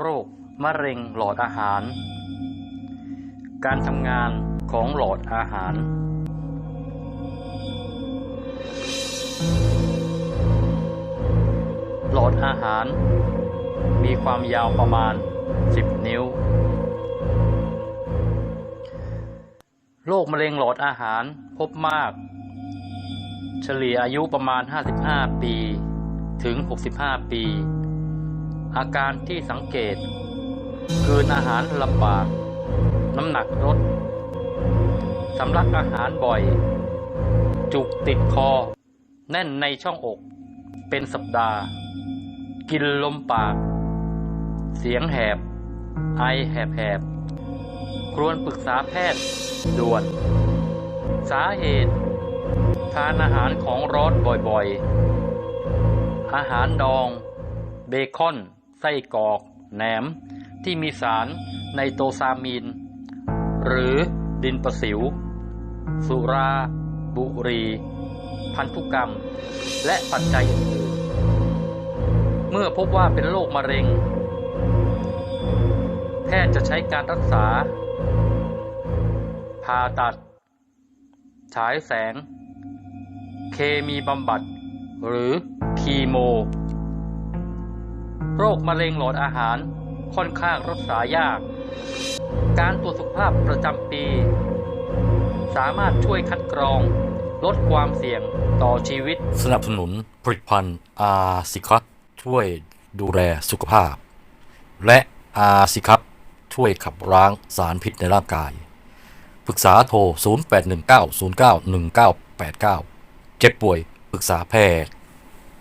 โรคมะเร็งหลอดอาหาร การทำงานของหลอดอาหาร หลอดอาหาร มีความยาวประมาณ 10 นิ้ว โรคมะเร็งหลอดอาหารพบมาก เฉลี่ยอายุประมาณ 55 ปี ถึง 65 ปี อาการที่สังเกตกลืนอาหารลำบาก น้ำหนักลดสำลักอาหารบ่อย จุกติดคอ แน่นในช่องอก เป็นสัปดาห์ กินลมปาก เสียงแหบ ไอแหบๆควรปรึกษาแพทย์ด่วน สาเหตุ ทานอาหารของร้อนบ่อยๆ อาหารดอง เบคอน ไส้กรอก แหนม ที่มีสารไนโตซามีน หรือดินประสิว สุรา บุรี พันธุกรรม และปัจจัยอื่นๆเมื่อพบว่าเป็นโรคมะเร็ง แพทย์จะใช้การรักษา ผ่าตัด ฉายแสง เคมีบำบัด หรือคีโม โรคมะเร็งหลอดอาหารค่อนข้างรักษายาก การตรวจสุขภาพประจำปี สามารถช่วยคัดกรอง ลดความเสี่ยงต่อชีวิต สนับสนุนผลิตภัณฑ์อาซิคัตช่วยดูแลสุขภาพ และอาซิคัตช่วยขับล้างสารพิษในร่างกาย ปรึกษาโทร 0819091989 เจ็บป่วยปรึกษาแพทย์